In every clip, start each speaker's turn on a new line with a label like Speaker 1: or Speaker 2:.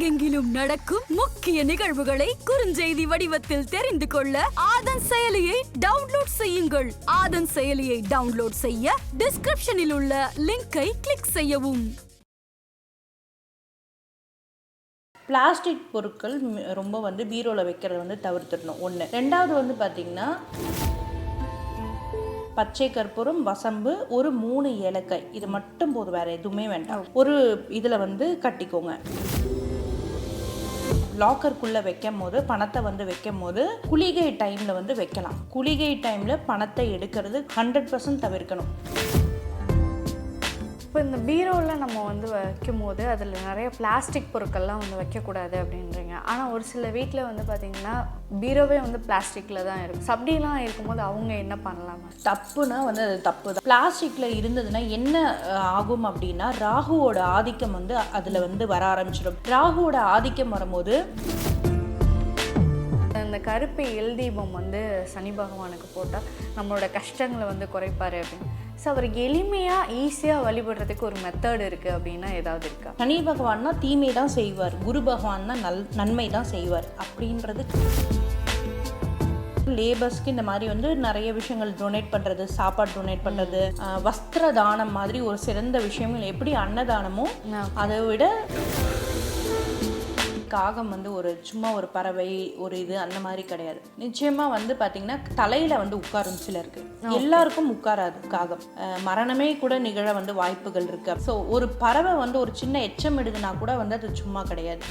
Speaker 1: உலகெங்கிலும் நடக்கும் முக்கிய நிகழ்வுகளை குறுஞ்செய்தி வடிவத்தில் தெரிந்து கொள்ள ஆதன் செயலியை டவுன்லோட் செய்யுங்கள். ஆதன் செயலியை டவுன்லோட் செய்ய டிஸ்கிரிப்ஷனில் உள்ள லிங்கை கிளிக் செய்யவும்.
Speaker 2: பிளாஸ்டிக் பொருட்கள் ரொம்ப வந்து பீரோவில் வைக்கிறத வந்து தவிர்த்துடணும். ஒன்று ரெண்டாவது வந்து பார்த்திங்கன்னா பச்சை கற்பூரம் வசம்பு ஒரு மூணு ஏலக்காய். இது மட்டும் போதும் வேறு எதுவுமே வேண்டாம். ஒரு இதில் வந்து கட்டிக்கோங்க. லாக்கருக்குள்ளே வைக்கும் போது பணத்தை வந்து வைக்கும் போது குளிகை டைமில் வந்து வைக்கலாம். குளிகை டைமில் பணத்தை எடுக்கிறது ஹண்ட்ரட் பர்சன்ட் தவிர்க்கணும்.
Speaker 3: இப்போ இந்த பீரோவில் நம்ம வந்து வைக்கும் போது அதில் நிறைய பிளாஸ்டிக் பொருட்கள்லாம் வந்து வைக்கக்கூடாது அப்படின்றீங்க. ஆனால் ஒரு சில வீட்டில் வந்து பார்த்திங்கன்னா பீரோவே வந்து பிளாஸ்டிக்கில் தான் இருக்கும். So இருக்கும்போது அவங்க என்ன பண்ணலாமா?
Speaker 2: தப்புனா வந்து அது தப்பு தான். பிளாஸ்டிக்கில் இருந்ததுன்னா என்ன ஆகும் அப்படின்னா ராகுவோட ஆதிக்கம் வந்து அதில் வந்து வர ஆரம்பிச்சிடும். ராகுவோட ஆதிக்கம் வரும்போது
Speaker 3: கருப்பு எல் தீபம் வந்து சனி பகவானுக்கு போட்டால் நம்மளோட கஷ்டங்களை வந்து குறைப்பாரு அப்படின்னு. ஸோ அவருக்கு எளிமையாக ஈஸியாக வழிபடுறதுக்கு ஒரு மெத்தட் இருக்குது அப்படின்னா ஏதாவது இருக்கா?
Speaker 2: சனி பகவான்னா தீமை தான் செய்வார். குரு பகவான்னா நல் நன்மை தான் செய்வார். அப்படின்றது லேபர்ஸ்க்கு இந்த மாதிரி வந்து நிறைய விஷயங்கள் டொனேட் பண்ணுறது சாப்பாடு டொனேட் பண்ணுறது வஸ்திர தானம் மாதிரி ஒரு சிறந்த விஷயங்கள் எப்படி அன்னதானமோ அதை விட காகம் வந்து ஒரு சும்மா ஒரு பறவை ஒரு இது அந்த மாதிரி கிடையாது. நிச்சயமா வந்து பாத்தீங்கன்னா தலையில வந்து உட்காரும் சிலருக்கு எல்லாருக்கும் உட்காராது காகம். மரணமே கூட நிகழ வந்து வாய்ப்புகள் இருக்கு. ஸோ ஒரு பறவை வந்து ஒரு சின்ன எச்சம் இடுதுன்னா கூட வந்து அது சும்மா கிடையாது.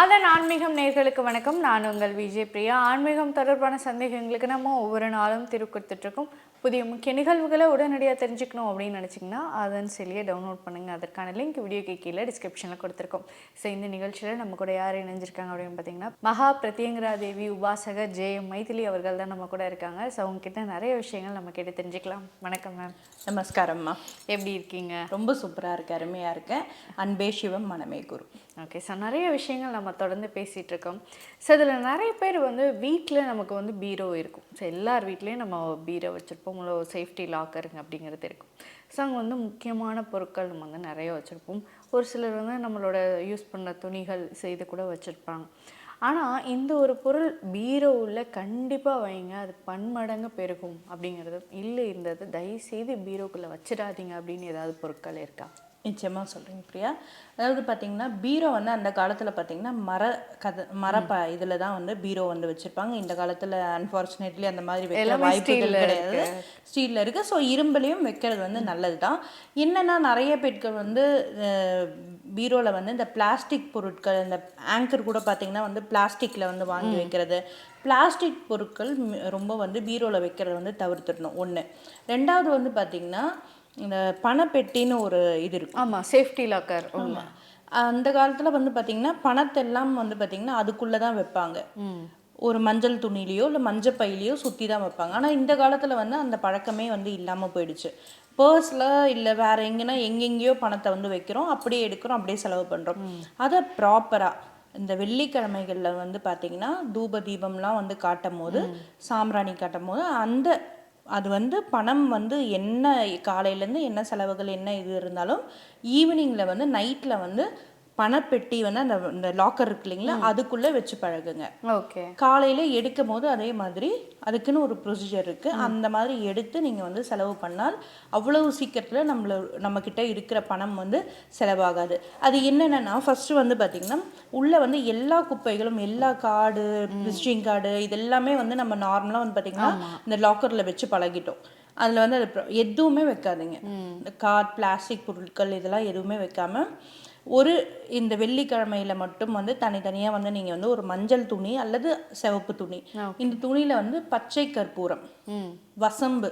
Speaker 3: அதன் ஆன்மீகம் நேர்களுக்கு வணக்கம். நான் உங்கள் விஜய் பிரியா. ஆன்மீகம் தொடர்பான சந்தேகங்களுக்கு நம்ம ஒவ்வொரு நாளும் திரு கொடுத்துட்ருக்கோம் புதிய முக்கிய நிகழ்வுகளை உடனடியாக தெரிஞ்சுக்கணும் அப்படின்னு நினச்சிங்கன்னா அதன் செல்லியை டவுன்லோட் பண்ணுங்கள் அதற்கான லிங்க் வீடியோக்கு கீழே டிஸ்கிரிப்ஷனில் கொடுத்துருக்கோம். ஸோ இந்த நிகழ்ச்சியில் நம்ம கூட யார் இணைஞ்சிருக்காங்க அப்படின்னு பார்த்தீங்கன்னா மகா பிரத்யங்கரா தேவி உபாசகர் ஜே எம் மைதிலி அவர்கள் தான் நம்ம கூட இருக்காங்க. ஸோ அவங்ககிட்ட நிறைய விஷயங்கள் நம்ம கேட்டு தெரிஞ்சுக்கலாம். வணக்கம் மேம்
Speaker 2: நமஸ்காரம்மா
Speaker 3: எப்படி இருக்கீங்க?
Speaker 2: ரொம்ப சூப்பரா இருக்கு. அருமையா இருக்கேன் அன்பே சிவம் மனமே குரு.
Speaker 3: ஓகே ஸோ நிறைய விஷயங்கள் நம்ம தொடர்ந்து பேசிகிட்டு இருக்கோம். ஸோ இதில் நிறைய பேர் வந்து வீட்டில் நமக்கு வந்து பீரோ இருக்கும். ஸோ எல்லார் வீட்லேயும் நம்ம பீரோ வச்சுருப்போம். உள்ள சேஃப்டி லாக்கருங்க அப்படிங்கிறது இருக்கும். ஸோ அங்கே வந்து முக்கியமான பொருட்கள் நம்ம வந்து நிறைய வச்சுருப்போம். ஒரு சிலர் வந்து நம்மளோட யூஸ் பண்ண துணிகள் செய்து கூட வச்சுருப்பாங்க. ஆனால் இந்த ஒரு பொருள் பீரோவில் கண்டிப்பாக வைங்க. அது பன்மடங்கு பெருகும் அப்படிங்கிறது. இல்லை இருந்தது தயவுசெய்து பீரோக்குள்ளே வச்சிடாதீங்க அப்படின்னு ஏதாவது பொருட்கள் இருக்கா?
Speaker 2: நிச்சயமா சொல்றேங்க பிரியா. அதாவது பாத்தீங்கன்னா பீரோ வந்து அந்த காலத்துல பாத்தீங்கன்னா மர கத மர ப இதுல தான் வந்து பீரோ வந்து வச்சிருப்பாங்க. இந்த காலத்துல அன்பார்ச்சுனேட்லி அந்த மாதிரி வைக்கிற வாய்ப்புகள் கிடையாது. ஸ்டீல்ல இருக்கு. ஸோ இரும்புலையும் வைக்கிறது வந்து நல்லது தான் என்னன்னா நிறைய பேர்கள் வந்து பீரோல வந்து இந்த பிளாஸ்டிக் பொருட்கள் இந்த ஆங்கர் கூட பாத்தீங்கன்னா வந்து பிளாஸ்டிக்ல வந்து வாங்கி வைக்கிறது. பிளாஸ்டிக் பொருட்கள் ரொம்ப வந்து பீரோல வைக்கிறத வந்து தவிர்த்துடணும் ஒண்ணு. ரெண்டாவது வந்து பாத்தீங்கன்னா இந்த பணப்பெட்டின்னு ஒரு இது இருக்கும்.
Speaker 3: ஆமாம் சேஃப்டி லாக்கர்
Speaker 2: ஆமா. அந்த காலத்துல வந்து பாத்தீங்கன்னா பணத்தெல்லாம் வந்து பாத்தீங்கன்னா அதுக்குள்ள தான் வைப்பாங்க. ஒரு மஞ்சள் துணிலையோ இல்லை மஞ்சள் பையிலையோ சுற்றி தான் வைப்பாங்க. ஆனால் இந்த காலத்தில் வந்து அந்த பழக்கமே வந்து இல்லாமல் போயிடுச்சு. பர்ஸில் இல்லை வேற எங்கன்னா எங்கெங்கேயோ பணத்தை வந்து வைக்கிறோம் அப்படியே எடுக்கிறோம் அப்படியே செலவு பண்ணுறோம் அதை ப்ராப்பராக இந்த வெள்ளிக்கிழமைகளில் வந்து பார்த்தீங்கன்னா தூப தீபம்லாம் வந்து காட்டும் போது சாம்பிராணி காட்டும் போது அந்த அது வந்து பணம் வந்து என்ன காலையிலேருந்து என்ன செலவுகள் என்ன இது இருந்தாலும் ஈவினிங்கில் வந்து நைட்டில் வந்து பணப்பெட்டி வந்து அந்த இந்த லாக்கர் இருக்கு இல்லைங்களா அதுக்குள்ளே வச்சு பழகுங்க.
Speaker 3: ஓகே.
Speaker 2: காலையில எடுக்கும் போது அதே மாதிரி அதுக்குன்னு ஒரு ப்ரொசீஜர் இருக்கு. அந்த மாதிரி எடுத்து நீங்க வந்து செலவு பண்ணால் அவ்வளவு சீக்கிரத்துல நம்மள நம்ம கிட்ட இருக்கிற பணம் வந்து செலவாகாது. அது என்னென்னா ஃபர்ஸ்ட் வந்து பாத்தீங்கன்னா உள்ள வந்து எல்லா குப்பைகளும் எல்லா கார்டு விசிட்டிங் கார்டு இது எல்லாமே வந்து நம்ம நார்மலா வந்து பாத்தீங்கன்னா இந்த லாக்கர்ல வச்சு பழகிட்டோம். அதுல வந்து அது எதுவுமே வைக்காதீங்க. இந்த கார்ட் பிளாஸ்டிக் பொருட்கள் இதெல்லாம் எதுவுமே வைக்காம ஒரு இந்த வெள்ளிக்கிழமையில மட்டும் வந்து தனித்தனியா வந்து நீங்க வந்து ஒரு மஞ்சள் துணி அல்லது சிவப்பு துணி. இந்த துணியில வந்து பச்சை கற்பூரம் வசம்பு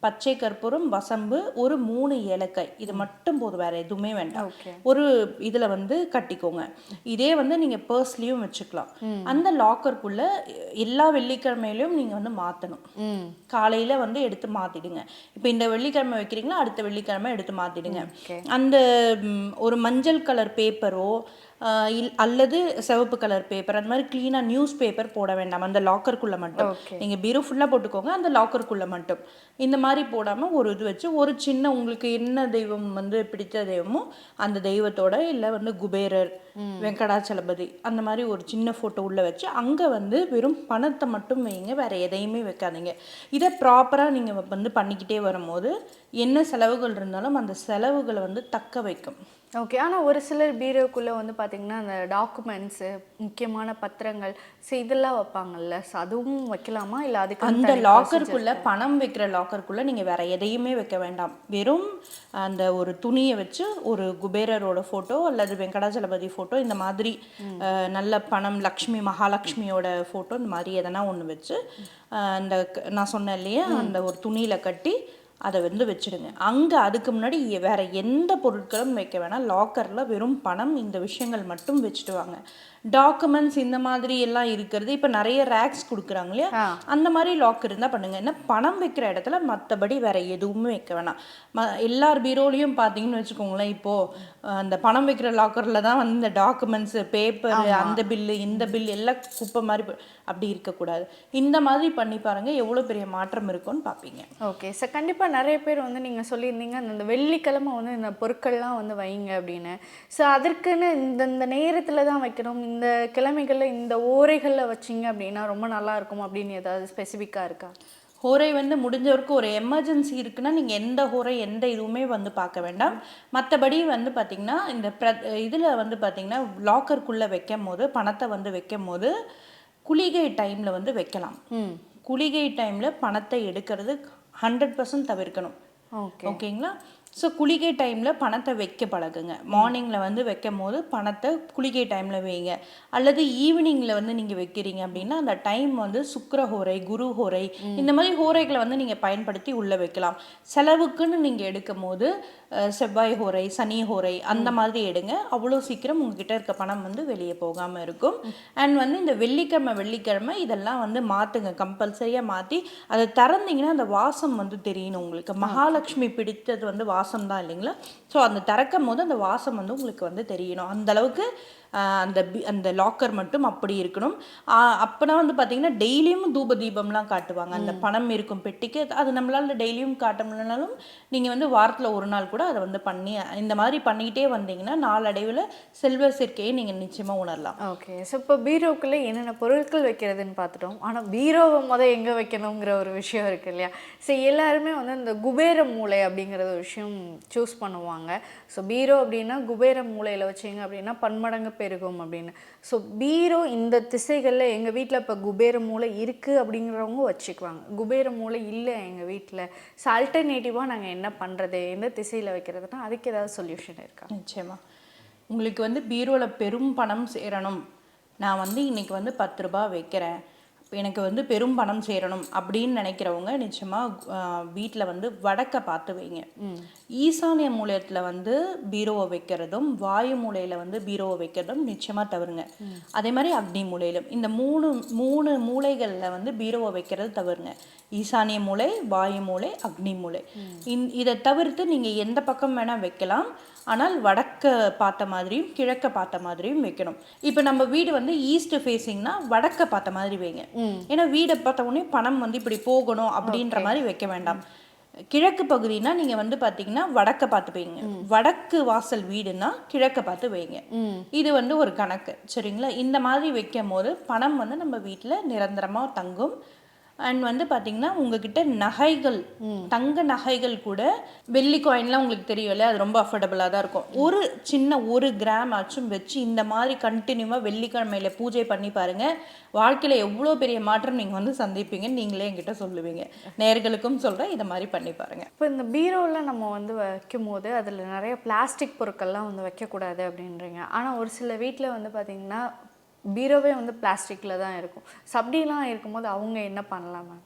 Speaker 2: பச்சை கற்பூரம் வசம்பு ஒரு மூணு ஏலக்காய். இது மட்டும் போதும் வேற எதுவுமே வேண்டாம். ஒரு இதுல வந்து கட்டிக்கோங்க. இதே வந்து நீங்க பர்ஸ்லயும் வச்சுக்கலாம். அந்த லாக்கருக்குள்ள எல்லா வெள்ளிக்கிழமையிலயும் நீங்க வந்து மாத்தணும்.
Speaker 3: ம்.
Speaker 2: காலையில வந்து எடுத்து மாத்திடுங்க. இப்போ இந்த வெள்ளிக்கிழமை வைக்கிறீங்களா? அடுத்த வெள்ளிக்கிழமை எடுத்து மாத்திடுங்க.
Speaker 3: okay.
Speaker 2: அந்த ஒரு மஞ்சள் கலர் பேப்பரோ இல் அல்லது சிவப்பு கலர் பேப்பர் அந்த மாதிரி க்ளீனாக நியூஸ் பேப்பர் போட வேண்டாம். அந்த லாக்கருக்குள்ள மட்டும்.
Speaker 3: Okay.
Speaker 2: நீங்க பீரோ ஃபுல்லா போட்டுக்கோங்க அந்த லாக்கருக்குள்ள மட்டும். இந்த மாதிரி போடாமல் ஒரு இது வச்சு ஒரு சின்ன உங்களுக்கு என்ன தெய்வம் வந்து பிடித்த தெய்வமோ அந்த தெய்வத்தோட இல்லை வந்து குபேரர் வெங்கடாச்சலபதி அந்த மாதிரி ஒரு சின்ன ஃபோட்டோ உள்ள வச்சு அங்கே வந்து வெறும் பணத்தை மட்டும் வைங்க வேற எதையுமே வைக்காதீங்க. இதை ப்ராப்பராக நீங்கள் வந்து பண்ணிக்கிட்டே வரும்போது என்ன செலவுகள் இருந்தாலும் அந்த செலவுகளை வந்து தக்க வைக்கும்.
Speaker 3: ஓகே ஆனால் ஒரு சிலர் பீரோக்குள்ளே வந்து பார்த்தீங்கன்னா அந்த டாக்குமெண்ட்ஸு முக்கியமான பத்திரங்கள் ஸோ இதெல்லாம் வைப்பாங்கல்ல. ஸோ அதுவும் வைக்கலாமா? இல்லை அதுக்கு
Speaker 2: அந்த லாக்கருக்குள்ள பணம் வைக்கிற லாக்கருக்குள்ள நீங்க வேற எதையுமே வைக்க வேண்டாம். வெறும் அந்த ஒரு துணியை வச்சு ஒரு குபேரரோட போட்டோ அல்லது வெங்கடாச்சலபதி போட்டோ இந்த மாதிரி நல்ல பணம் லக்ஷ்மி மகாலட்சுமியோட போட்டோ இந்த மாதிரி எதனா ஒன்று வச்சு அந்த நான் சொன்னேன் இல்லையா அந்த ஒரு துணியில கட்டி அதை வந்து வச்சிடுங்க. அங்கே அதுக்கு முன்னாடி வேறு எந்த பொருட்களும் வைக்க வேணாம். லாக்கரில் வெறும் பணம் இந்த விஷயங்கள் மட்டும் வச்சுட்டு வாங்க. டாக்குமெண்ட்ஸ் இந்த மாதிரி எல்லாம் இருக்கிறது. இப்போ நிறைய ரேக்ஸ் கொடுக்குறாங்க இல்லையா? அந்த மாதிரி லாக் இருந்தால் பண்ணுங்க. என்ன பணம் வைக்கிற இடத்துல மற்றபடி வேற எதுவுமே வைக்க வேணாம். ம எல்லார் பீரோலையும் பார்த்தீங்கன்னு வச்சுக்கோங்களேன். இப்போ அஹ், அந்த பணம் வைக்கிற லாக்கரில் தான் வந்து இந்த டாக்குமெண்ட்ஸ் பேப்பர் அந்த பில்லு இந்த பில் எல்லாம் குப்பை மாதிரி அப்படி இருக்கக்கூடாது. இந்த மாதிரி பண்ணி பாருங்க. எவ்வளோ பெரிய மாற்றம் இருக்கும்னு பார்ப்பீங்க.
Speaker 3: ஓகே. சார் கண்டிப்பாக நிறைய பேர் வந்து நீங்கள் சொல்லியிருந்தீங்க. அந்த வெள்ளிக்கிழமை வந்து இந்த பொருட்கள்லாம் வந்து வைங்க அப்படின்னு. ஸோ அதற்குன்னு இந்த இந்த நேரத்தில் தான் வைக்கணும். இந்த கிழமைகளில் இந்த ஓரைகளில் வச்சிங்க அப்படின்னா ரொம்ப நல்லா இருக்கும் அப்படின்னு ஏதாவது ஸ்பெசிஃபிக்காக இருக்கா?
Speaker 2: ஹோரை வந்து முடிஞ்ச வரைக்கும் ஒரு எமர்ஜென்சி இருக்குன்னா நீங்கள் எந்த ஹோரை எந்த இதுவுமே வந்து பார்க்க வேண்டாம். மற்றபடி வந்து பார்த்திங்கன்னா இந்த ப்ர இதில் வந்து பார்த்திங்கன்னா லாக்கருக்குள்ளே வைக்கும் போது பணத்தை வந்து வைக்கும் போது குளிகை டைமில் வந்து வைக்கலாம். குளிகை டைமில் பணத்தை எடுக்கிறது ஹண்ட்ரட் பர்சன்ட் தவிர்க்கணும்.
Speaker 3: ஓகே.
Speaker 2: ஓகேங்களா? ஸோ குளிகை டைமில் பணத்தை வைக்க பழகுங்க. மார்னிங்கில் வந்து வைக்கும் போது பணத்தை குளிகை டைமில் வைங்க. அல்லது ஈவினிங்கில் வந்து நீங்கள் வைக்கிறீங்க அப்படின்னா அந்த டைம் வந்து சுக்கிர ஹோரை குரு ஹோரை இந்த மாதிரி ஹோரைகளை வந்து நீங்கள் பயன்படுத்தி உள்ளே வைக்கலாம். செலவுக்குன்னு நீங்கள் எடுக்கும் போது செவ்வாய் ஹோரை சனி ஹோரை அந்த மாதிரி எடுங்க. அவ்வளோ சீக்கிரம் உங்ககிட்ட இருக்க பணம் வந்து வெளியே போகாமல் இருக்கும். அண்ட் வந்து இந்த வெள்ளிக்கிழமை வெள்ளிக்கிழமை இதெல்லாம் வந்து மாற்றுங்க கம்பல்சரியாக மாற்றி அதை திறந்தீங்கன்னா அந்த வாசம் வந்து தெரியணும் உங்களுக்கு. மகாலட்சுமி பிடித்தது வந்து வாசம் வாசம் தான் இல்லைங்களா? ஸோ அந்த திறக்கும் போது அந்த வாசம் வந்து உங்களுக்கு வந்து தெரியணும். அந்த அளவுக்கு அந்த பி- அந்த லாக்கர் மட்டும் அப்படி இருக்கணும். அப்பனா வந்து பார்த்தீங்கன்னா டெய்லியும் தூப தீபம்லாம் காட்டுவாங்க. அந்த பணம் இருக்கும் பெட்டிக்கு. அது நம்மளால டெய்லியும் காட்ட முடியலனாலும் நீங்கள் வந்து வாரத்தில் ஒரு நாள் கூட அதை வந்து பண்ணி இந்த மாதிரி பண்ணிக்கிட்டே வந்தீங்கன்னா நாளடைவில் செல்வ சேர்க்கையை நீங்கள் நிச்சயமாக உணரலாம்.
Speaker 3: ஓகே. ஸோ இப்போ பீரோக்குள்ளே என்னென்ன பொருட்கள் வைக்கிறதுன்னு பார்த்துட்டோம். ஆனால் பீரோவை முத எங்கே வைக்கணுங்கிற ஒரு விஷயம் இருக்கு இல்லையா? ஸோ எல்லாருமே வந்து இந்த குபேர மூளை அப்படிங்கிற ஒரு விஷயம் சூஸ் பண்ணுவாங்க. ஸோ பீரோ அப்படின்னா குபேர மூலையில் வச்சீங்க அப்படின்னா பன்மடங்கு பெருகும் அப்படின்னு. ஸோ பீரோ இந்த திசைகளில் எங்கள் வீட்டில் இப்போ குபேர மூளை இருக்குது அப்படிங்கிறவங்க வச்சுக்குவாங்க. குபேர மூளை இல்லை எங்கள் வீட்டில் ஸோ அல்டர்னேட்டிவாக நாங்கள் என்ன பண்ணுறது எந்த திசையில் வைக்கிறதுனா அதுக்கு ஏதாவது சொல்யூஷன் இருக்கா?
Speaker 2: நிச்சயமா. உங்களுக்கு வந்து பீரோவில் பெரும் பணம் சேரணும். நான் வந்து இன்னைக்கு வந்து பத்து ரூபா வைக்கிறேன். எனக்கு வந்து பெரும் பணம் சேரணும் அப்படின்னு நினைக்கிறவங்க நிச்சயமாக வீட்டில் வந்து வடக்க பார்த்து வைங்க. ஈசானிய மூலையத்தில் வந்து பீரோவை வைக்கிறதும் வாயு மூலையில் வந்து பீரோவை வைக்கிறதும் நிச்சயமாக தவறுங்க. அதே மாதிரி அக்னி மூலையிலும். இந்த மூணு மூணு மூலைகளில் வந்து பீரோவை வைக்கிறது தவறுங்க. ஈசானிய மூலை வாயு மூலை அக்னி மூலை. இந் இதை தவிர்த்து நீங்கள் எந்த பக்கம் வேணால் வைக்கலாம். ஆனால் வடக்க பார்த்த மாதிரியும் கிழக்க பார்த்த மாதிரியும் வைக்கணும். இப்போ நம்ம வீடு வந்து ஈஸ்ட் ஃபேஸிங்னா வடக்க பார்த்த மாதிரி வைங்க. ஏன்னா வீடை பார்த்த உடனே பணம் வந்து இப்படி போகணும் அப்படின்ற மாதிரி வைக்க வேண்டாம். கிழக்கு பகுதினா நீங்க வந்து பாத்தீங்கன்னா வடக்க பார்த்து வைங்க. வடக்கு வாசல் வீடுனா கிழக்க பார்த்து வைங்க. இது வந்து ஒரு கணக்கு. சரிங்களா? இந்த மாதிரி வைக்கும் போது பணம் வந்து நம்ம வீட்டில் நிரந்தரமா தங்கும். அண்ட் வந்து பார்த்தீங்கன்னா உங்ககிட்ட நகைகள் தங்க நகைகள் கூட வெள்ளி காயின்லாம் உங்களுக்கு தெரியும்ல அது ரொம்ப அஃபோர்டபுளாக தான் இருக்கும். ஒரு சின்ன ஒரு கிராம் ஆச்சும் வச்சு இந்த மாதிரி கண்டினியூவாக வெள்ளிக்கிழமையில பூஜை பண்ணி பாருங்க. வாழ்க்கையில் எவ்வளோ பெரிய மாற்றம் நீங்கள் வந்து சந்திப்பீங்கன்னு நீங்களே என்கிட்ட சொல்லுவீங்க. நேர்களுக்கும் சொல்கிறேன் இதை மாதிரி பண்ணி பாருங்க.
Speaker 3: இப்போ இந்த பீரோவில் நம்ம வந்து வைக்கும் போது அதில் நிறைய பிளாஸ்டிக் பொருட்கள்லாம் வந்து வைக்கக்கூடாது அப்படின்றீங்க. ஆனால் ஒரு சில வீட்டில் வந்து பார்த்திங்கன்னா பீரோவே வந்து பிளாஸ்டிக்கில் தான் இருக்கும். ஸோ அப்படிலாம் இருக்கும்போது அவங்க என்ன பண்ணலாம் மேம்?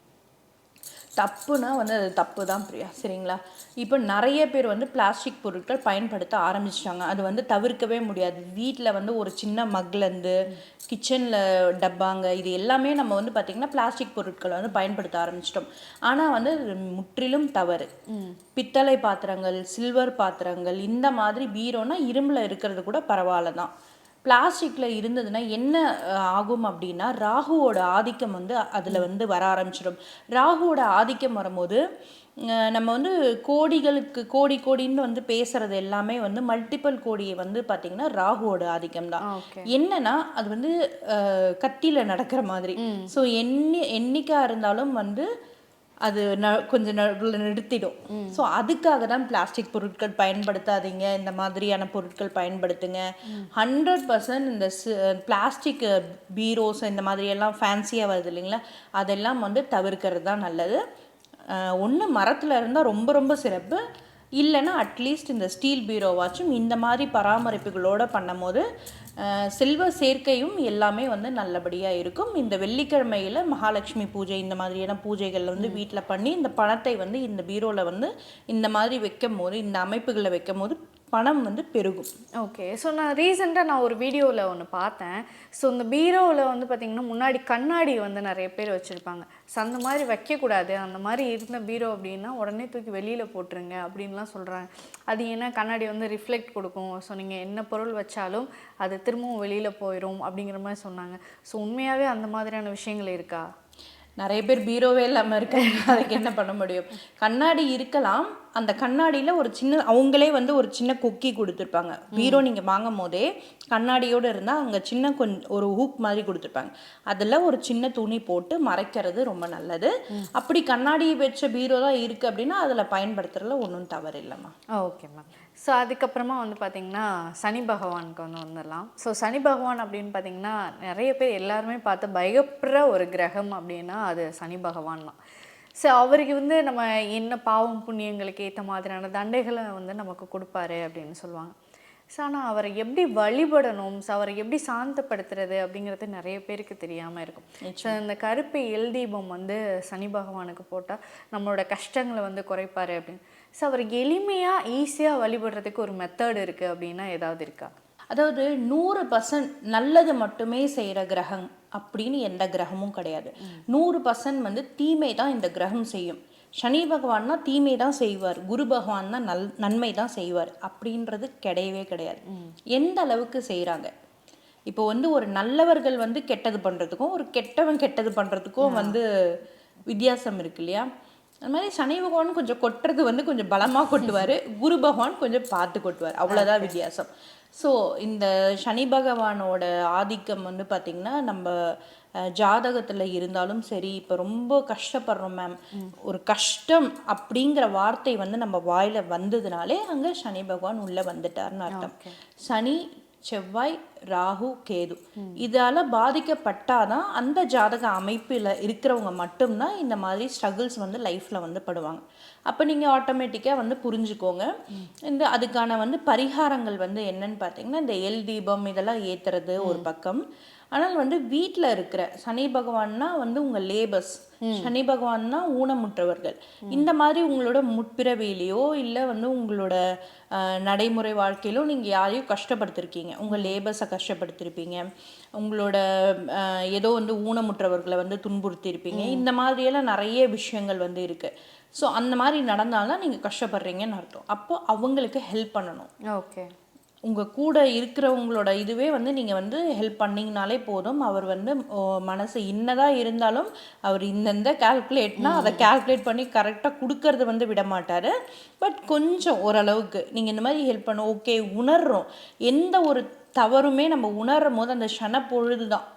Speaker 2: தப்புனா வந்து அது தப்பு தான் பிரியா சரிங்களா? இப்போ நிறைய பேர் வந்து பிளாஸ்டிக் பொருட்கள் பயன்படுத்த ஆரம்பிச்சிட்டாங்க. அது வந்து தவிர்க்கவே முடியாது. வீட்டில் வந்து ஒரு சின்ன மக்லேருந்து கிச்சனில் டப்பாங்க இது எல்லாமே நம்ம வந்து பார்த்திங்கன்னா பிளாஸ்டிக் பொருட்களை வந்து பயன்படுத்த ஆரம்பிச்சிட்டோம். ஆனால் வந்து முற்றிலும் தவறு. பித்தளை பாத்திரங்கள் சில்வர் பாத்திரங்கள் இந்த மாதிரி பீரோனா இரும்பில் இருக்கிறது கூட பரவாயில்ல தான். பிளாஸ்டிக்கில் இருந்ததுன்னா என்ன ஆகும் அப்படின்னா ராகுவோட ஆதிக்கம் வந்து அதில் வந்து வர ஆரம்பிச்சிடும். ராகுவோட ஆதிக்கம் வரும்போது நம்ம வந்து கோடிகளுக்கு கோடி கோடின்னு வந்து பேசுறது எல்லாமே வந்து மல்டிபிள் கோடியை வந்து பார்த்தீங்கன்னா ராகுவோட ஆதிக்கம் தான். என்னன்னா அது வந்து கத்தியில நடக்கிற மாதிரி. ஸோ எண்ணி எண்ணிக்கா இருந்தாலும் வந்து அது ந கொஞ்சம் நிறுத்திடும். ஸோ அதுக்காக தான் பிளாஸ்டிக் பொருட்கள் பயன்படுத்தாதீங்க. இந்த மாதிரியான பொருட்கள் பயன்படுத்துங்க. ஹண்ட்ரட் பர்சன்ட் இந்த பிளாஸ்டிக் பீரோஸ் இந்த மாதிரியெல்லாம் ஃபேன்சியாக வருது இல்லைங்களா? அதெல்லாம் வந்து தவிர்க்கிறது தான் நல்லது. ஒன்று மரத்தில் இருந்தால் ரொம்ப ரொம்ப சிறப்பு. இல்லைன்னா அட்லீஸ்ட் இந்த ஸ்டீல் பீரோவாச்சும் இந்த மாதிரி பராமரிப்புகளோடு பண்ணும்போது செல்வ சேர்க்கையும் எல்லாமே வந்து நல்லபடியாக இருக்கும். இந்த வெள்ளிக்கிழமையில் மகாலட்சுமி பூஜை இந்த மாதிரியான பூஜைகள் வந்து வீட்டில் பண்ணி இந்த பணத்தை வந்து இந்த பீரோவில் வந்து இந்த மாதிரி வைக்கும் போது இந்த அமைப்புகளில் வைக்கும் போது பணம் வந்து பெருகும்.
Speaker 3: ஓகே ஸோ நான் ரீசெண்டாக நான் ஒரு வீடியோவில் ஒன்று பார்த்தேன். ஸோ இந்த பீரோவில் வந்து பார்த்திங்கன்னா முன்னாடி கண்ணாடி வந்து நிறைய பேர் வச்சுருப்பாங்க. ஸோ அந்த மாதிரி வைக்கக்கூடாது. அந்த மாதிரி இருந்த பீரோ அப்படின்னா உடனே தூக்கி வெளியில் போட்டுருங்க அப்படின்லாம் சொல்கிறாங்க அது ஏன்னா கண்ணாடி வந்து ரிஃப்ளெக்ட் கொடுக்கும். ஸோ நீங்கள் என்ன பொருள் வச்சாலும் அது திரும்பவும் வெளியில் போயிடும் அப்படிங்கிற மாதிரி சொன்னாங்க. ஸோ உண்மையாகவே அந்த மாதிரியான விஷயங்கள் இருக்கா?
Speaker 2: நிறைய பேர் பீரோவே இல்லாமல் இருக்காங்க. அதுக்கு என்ன பண்ண முடியும்? கண்ணாடி இருக்கலாம். அந்த கண்ணாடியில் ஒரு சின்ன அவங்களே வந்து ஒரு சின்ன கொக்கி கொடுத்துருப்பாங்க. பீரோ நீங்கள் வாங்கும் போதே கண்ணாடியோடு இருந்தால் அங்கே சின்ன கொஞ்சம் ஒரு ஹூக் மாதிரி கொடுத்துருப்பாங்க. அதில் ஒரு சின்ன துணி போட்டு மறைக்கிறது ரொம்ப நல்லது. அப்படி கண்ணாடி வச்ச பீரோ தான் இருக்குது அப்படின்னா அதில் பயன்படுத்துறதுல ஒன்றும் தவறு இல்லைம்மா
Speaker 3: ஓகே மேம். ஸோ அதுக்கப்புறமா வந்து பார்த்திங்கன்னா சனி பகவானுக்கு வந்து வந்துடலாம். ஸோ சனி பகவான் அப்படின்னு பார்த்தீங்கன்னா நிறைய பேர் எல்லாருமே பார்த்து பயப்படுற ஒரு கிரகம் அப்படின்னா அது சனி பகவான் தான். ஸோ அவருக்கு வந்து நம்ம என்ன பாவம் புண்ணியங்களுக்கு ஏற்ற மாதிரியான தண்டைகளை வந்து நமக்கு கொடுப்பாரு அப்படின்னு சொல்லுவாங்க. ஸோ ஆனால் அவரை எப்படி வழிபடணும் ஸோ அவரை எப்படி சாந்தப்படுத்துறது அப்படிங்கிறது நிறைய பேருக்கு தெரியாமல் இருக்கும். ஸோ இந்த கருப்பு எல் தீபம் வந்து சனி பகவானுக்கு போட்டால் நம்மளோட கஷ்டங்களை வந்து குறைப்பாரு அப்படின்னு. ஸோ அவர் எளிமையாக ஈஸியாக வழிபடுறதுக்கு ஒரு மெத்தட் இருக்குது அப்படின்னா ஏதாவது இருக்கா?
Speaker 2: அதாவது நூறு பர்சன்ட் நல்லது மட்டுமே செய்கிற கிரகம் அப்படின்னு எந்த கிரகமும் கிடையாது. நூறு பர்சன்ட் வந்து தீமை தான் இந்த கிரகம் செய்யும். சனி பகவான்னா தீமை தான் செய்வார். குரு பகவான் தான் நல் நன்மை தான் செய்வார். அப்படின்றது கிடையவே கிடையாது. எந்த அளவுக்கு செய்கிறாங்க இப்போ வந்து ஒரு நல்லவர்கள் வந்து கெட்டது பண்ணுறதுக்கும் ஒரு கெட்டவன் கெட்டது பண்ணுறதுக்கும் வந்து வித்தியாசம் இருக்கு இல்லையா? அது மாதிரி சனி பகவான் கொஞ்சம் கொட்டுறது வந்து கொஞ்சம் பலமாக கொட்டுவார். குரு பகவான் கொஞ்சம் பார்த்து கொட்டுவார். அவ்வளோதான் வித்தியாசம். ஸோ இந்த சனி பகவானோட ஆதிக்கம் வந்து பார்த்திங்கன்னா நம்ம ஜாதகத்தில் இருந்தாலும் சரி இப்போ ரொம்ப கஷ்டப்படுறோம் மேம் ஒரு கஷ்டம் அப்படிங்கிற வார்த்தை வந்து நம்ம வாயில் வந்ததுனாலே அங்கே சனி பகவான் உள்ளே வந்துட்டார்னு அர்த்தம். சனி செவ்வாய் ராகு கேது. இதால பாதிக்கப்பட்டாதான் அந்த ஜாதக அமைப்பில் இருக்கிறவங்க மட்டும்தான் இந்த மாதிரி ஸ்ட்ரகிள்ஸ் வந்து லைஃப்பில் வந்து படுவாங்க. அப்போ நீங்கள் ஆட்டோமேட்டிக்காக வந்து புரிஞ்சுக்கோங்க. இந்த அதுக்கான வந்து பரிகாரங்கள் வந்து என்னன்னு பார்த்தீங்கன்னா இந்த எல் தீபம் இதெல்லாம் ஏத்துறது ஒரு பக்கம். ஆனால் வந்து வீட்டில் இருக்கிற சனி பகவான்னா வந்து உங்கள் லேபர்ஸ் சனி பகவான்னா ஊனமுற்றவர்கள். இந்த மாதிரி உங்களோட முற்பிறவியிலையோ இல்லை வந்து உங்களோட நடைமுறை வாழ்க்கையிலோ நீங்கள் யாரையும் கஷ்டப்படுத்திருக்கீங்க. உங்கள் லேபர்ஸை கஷ்டப்படுத்திருப்பீங்க. உங்களோட ஏதோ வந்து ஊனமுற்றவர்களை வந்து துன்புறுத்தியிருப்பீங்க. இந்த மாதிரியெல்லாம் நிறைய விஷயங்கள் வந்து இருக்குது ஸோ அந்த மாதிரி நடந்தாலும் நீங்கள் கஷ்டப்படுறீங்கன்னு அர்த்தம். அப்போ அவங்களுக்கு ஹெல்ப் பண்ணணும்.
Speaker 3: ஓகே.
Speaker 2: உங்கள் கூட இருக்கிறவங்களோட இதுவே வந்து நீங்கள் வந்து ஹெல்ப் பண்ணிங்கனாலே போதும். அவர் வந்து மனசு இன்னதாக இருந்தாலும் அவர் இந்தந்த கால்குலேட்னா அதை கால்குலேட் பண்ணி கரெக்டாக கொடுக்கறது வந்து விட மாட்டார். பட் கொஞ்சம் ஓரளவுக்கு நீங்கள் இந்த மாதிரி ஹெல்ப் பண்ண ஓகே உணர்றோம். எந்த ஒரு தவறுமே நம்ம உணரும் போது அந்த க்ஷண பொழுது தான்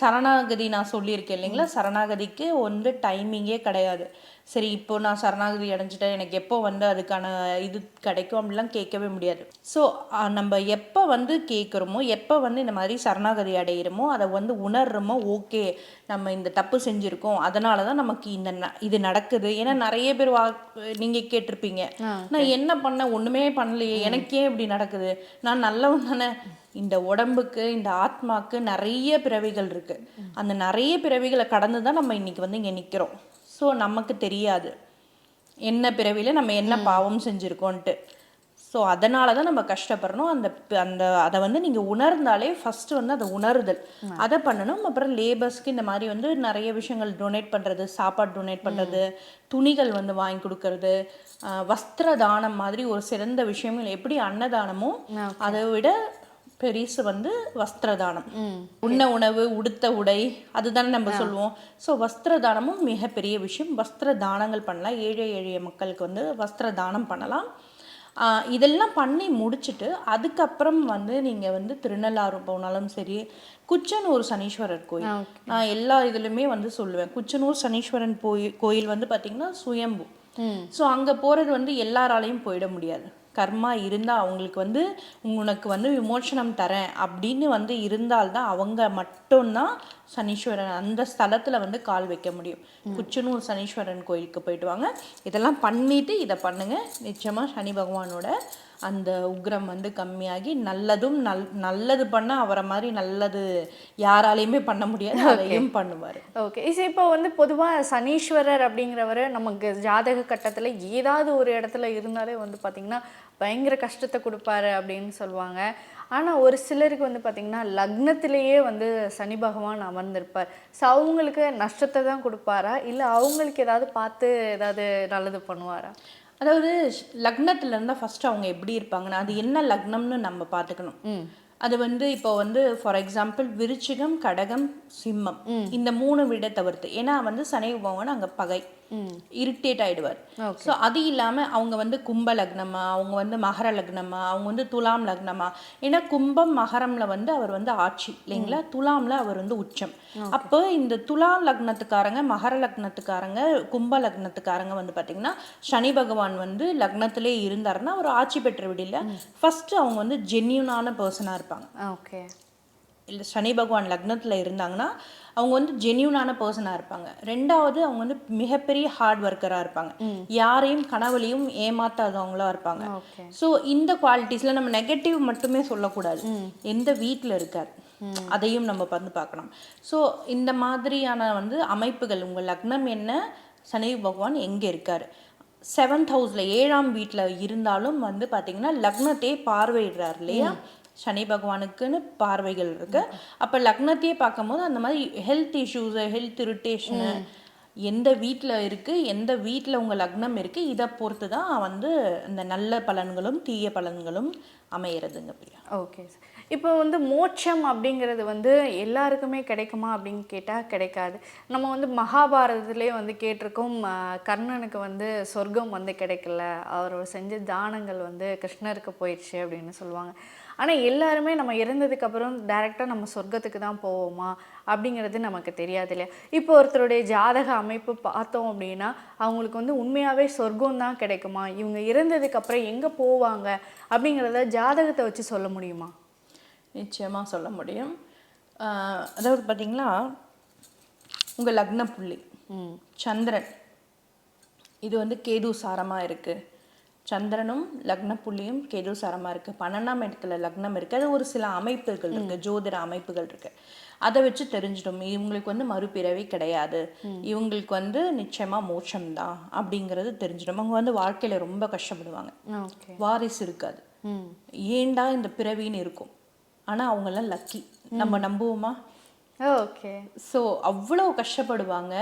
Speaker 2: சரணாகதி நான் சொல்லியிருக்கேன் இல்லைங்களா? சரணாகதிக்கு வந்து டைமிங்கே கிடையாது. சரி இப்போ நான் சரணாகதி அடைஞ்சிட்டேன் எனக்கு எப்போ வந்து அதுக்கான இது கிடைக்கும் அப்படிலாம் கேட்கவே முடியாது. ஸோ நம்ம எப்போ வந்து கேட்குறோமோ எப்போ வந்து இந்த மாதிரி சரணாகதி அடையிறோமோ அதை வந்து உணர்றோமோ ஓகே நம்ம இந்த தப்பு செஞ்சுருக்கோம். அதனால தான் நமக்கு இந்த இது நடக்குது. ஏன்னா நிறைய பேர் வா நீங்கள் கேட்டிருப்பீங்க. நான் என்ன பண்ண ஒன்றுமே பண்ணலையே. எனக்கே இப்படி நடக்குது? நான் நல்லவன் தானே. இந்த உடம்புக்கு இந்த ஆத்மாக்கு நிறைய பிறவிகள் இருக்கு. அந்த நிறைய பிறவிகளை கடந்து தான் நம்ம இன்னைக்கு வந்து இங்கே நிற்கிறோம் ஸோ நமக்கு தெரியாது. என்ன பிறவியில் நம்ம என்ன பாவம் செஞ்சுருக்கோன்ட்டு. ஸோ அதனால தான் நம்ம கஷ்டப்படணும் அந்த அந்த அதை வந்து நீங்கள் உணர்ந்தாலே ஃபஸ்ட்டு வந்து அதை உணருதல். அதை பண்ணணும். அப்புறம் லேபர்ஸ்க்கு இந்த மாதிரி வந்து நிறைய விஷயங்கள் டொனேட் பண்ணுறது சாப்பாடு டொனேட் பண்ணுறது துணிகள் வந்து வாங்கி கொடுக்கறது வஸ்திர தானம் மாதிரி ஒரு சிறந்த விஷயங்கள் எப்படி அன்னதானமோ அதை விட பெரிசு வந்து வஸ்திரதானம். உண்ண உணவு உடுத்த உடை அதுதானே நம்ம சொல்லுவோம். ஸோ வஸ்திரதானமும் மிகப்பெரிய விஷயம். வஸ்திர தானங்கள் பண்ணலாம். ஏழை எளிய மக்களுக்கு வந்து வஸ்திர தானம் பண்ணலாம். ஆஹ் இதெல்லாம் பண்ணி முடிச்சுட்டு அதுக்கப்புறம் வந்து நீங்கள் வந்து திருநள்ளாறு போனாலும் சரி குச்சனூர் சனீஸ்வரர் கோயில். நான் எல்லா இதுலையுமே வந்து சொல்லுவேன். குச்சனூர் சனீஸ்வரன் போய் கோயில் வந்து பார்த்திங்கன்னா சுயம்பு. ஸோ அங்கே போகிறது வந்து எல்லாராலையும் போயிட முடியாது. கர்மா இருந்தால் அவங்களுக்கு வந்து உனக்கு வந்து விமோசனம் தரேன் அப்படின்னு வந்து இருந்தால்தான் அவங்க மட்டும்தான் சனீஸ்வரன் அந்த ஸ்தலத்தில் வந்து கால் வைக்க முடியும். குச்சனூர் சனீஸ்வரன் கோயிலுக்கு போயிட்டு வாங்க. இதெல்லாம் பண்ணிட்டு இதை பண்ணுங்க. நிச்சயமாக சனி பகவானோட அந்த உக்ரம் வந்து கம்மியாகி நல்லதும் நல் நல்லது பண்ண அவரை மாதிரி நல்லது யாராலையுமே பண்ண முடியாது அதையும் பண்ணுவார்.
Speaker 3: ஓகே இது இப்போ வந்து பொதுவாக சனீஸ்வரர் அப்படிங்கிறவர் நமக்கு ஜாதக கட்டத்தில் ஏதாவது ஒரு இடத்துல இருந்தாலே வந்து பார்த்திங்கன்னா பயங்கர கஷ்டத்தை கொடுப்பாரு அப்படின்னு சொல்லுவாங்க. ஆனால் ஒரு சிலருக்கு வந்து பார்த்திங்கன்னா லக்னத்திலேயே வந்து சனி பகவான் அமர்ந்திருப்பார். ஸோ அவங்களுக்கு நஷ்டத்தை தான் கொடுப்பாரா? இல்லை அவங்களுக்கு ஏதாவது பார்த்து ஏதாவது நல்லது பண்ணுவாரா?
Speaker 2: அதாவது லக்னத்துல இருந்தா ஃபர்ஸ்ட் அவங்க எப்படி இருப்பாங்கன்னா அது என்ன லக்னம்னு நம்ம பார்த்துக்கணும் அது வந்து இப்போ வந்து ஃபார் எக்ஸாம்பிள் விருச்சிகம் கடகம் சிம்மம். இந்த மூணு விட தவிர்த்து. ஏன்னா வந்து சனி பகவான் அங்க பகை. இரிட்டேட் ஆயிடுவார். ஸோ அது இல்லாம அவங்க வந்து கும்ப லக்னமா அவங்க வந்து மகர லக்னமா அவங்க வந்து துலாம் லக்னமா. ஏன்னா கும்பம் மகரம்ல வந்து அவர் வந்து ஆட்சி இல்லைங்களா? துலாம்ல அவர் வந்து உச்சம். அப்போ இந்த துலாம் லக்னத்துக்காரங்க மகர லக்னத்துக்காரங்க கும்ப லக்னத்துக்காரங்க வந்து பாத்தீங்கன்னா சனி பகவான் வந்து லக்னத்திலே இருந்தாருன்னா அவர் ஆட்சி பெற்ற விடில. ஃபர்ஸ்ட் அவங்க வந்து ஜென்யூனான பர்சனாக இருப்பாங்க.
Speaker 3: ஓகே
Speaker 2: இல்லை சனி பகவான் லக்னத்தில் இருந்தாங்கன்னா அவங்க வந்து ஜென்யூனான பர்சனாக இருப்பாங்க. ரெண்டாவது அவங்க வந்து மிகப்பெரிய ஹார்ட் ஒர்க்கராக இருப்பாங்க. யாரையும் கனவுலையும் ஏமாத்தாதவங்களா இருப்பாங்க. ஸோ இந்த குவாலிட்டிஸில் நம்ம நெகட்டிவ் மட்டுமே சொல்லக்கூடாது. எந்த வீட்டில் இருக்கார் அதையும் நம்ம வந்து பார்க்கணும். ஸோ இந்த மாதிரியான வந்து அமைப்புகள் உங்கள் லக்னம் என்ன? சனி பகவான் எங்கே இருக்கார்? செவன்த் ஹவுஸில் ஏழாம் வீட்டில் இருந்தாலும் வந்து பார்த்தீங்கன்னா லக்னத்தையே பார்வையிடுறார் இல்லையா? சனி பகவானுக்குன்னு பார்வைகள் இருக்கு. அப்போ லக்னத்தையே பார்க்கும்போது அந்த மாதிரி ஹெல்த் இஷ்யூஸு ஹெல்த் இரிட்டேஷனு எந்த வீட்டில் இருக்குது எந்த வீட்டில் உங்கள் லக்னம் இருக்குது இதை பொறுத்து தான் வந்து இந்த நல்ல பலன்களும் தீய பலன்களும் அமையிறதுங்க பிரியா.
Speaker 3: ஓகே இப்போ வந்து மோட்சம் அப்படிங்கிறது வந்து எல்லாருக்குமே கிடைக்குமா அப்படின்னு கேட்டால் கிடைக்காது. நம்ம வந்து மகாபாரதத்திலே வந்து கேட்டிருக்கோம் கர்ணனுக்கு வந்து சொர்க்கம் வந்து கிடைக்கல. அவர் செஞ்ச தானங்கள் வந்து கிருஷ்ணருக்கு போயிடுச்சு அப்படின்னு சொல்லுவாங்க. ஆனால் எல்லாருமே நம்ம இறந்ததுக்கு அப்புறம் டைரெக்டாக நம்ம சொர்க்கத்துக்கு தான் போவோமா? அப்படிங்கிறது நமக்கு தெரியாது இல்லையா? இப்போ ஒருத்தருடைய ஜாதக அமைப்பு பார்த்தோம் அப்படின்னா அவங்களுக்கு வந்து உண்மையாகவே சொர்க்கம் தான் கிடைக்குமா? இவங்க இறந்ததுக்கு அப்புறம் எங்கே போவாங்க? அப்படிங்கிறத ஜாதகத்தை வச்சு சொல்ல முடியுமா?
Speaker 2: நிச்சயமாக சொல்ல முடியும். அதாவது பார்த்தீங்களா உங்கள் லக்ன புள்ளி சந்திரன் இது வந்து கேது சாரமாக இருக்குது சந்திரனும் லக்ன புள்ளியும் கேது சாரமாக இருக்குது பன்னெண்டாம் இடத்துல லக்னம் இருக்குது அது ஒரு சில அமைப்புகள் இருக்குது ஜோதிட அமைப்புகள் இருக்குது அதை வச்சு தெரிஞ்சிடும். இவங்களுக்கு வந்து மறுபிறவி கிடையாது. இவங்களுக்கு வந்து நிச்சயமாக மோட்சம்தான் அப்படிங்கிறது தெரிஞ்சிடும். அவங்க வந்து வாழ்க்கையில் ரொம்ப கஷ்டப்படுவாங்க. வாரிசு இருக்காது. ஏன்டா இந்த பிறவின்னு இருக்கும். ஆனால் அவங்கெல்லாம் லக்கி நம்ம நம்புவோமா?
Speaker 3: ஓகே.
Speaker 2: ஸோ அவ்வளோ கஷ்டப்படுவாங்க.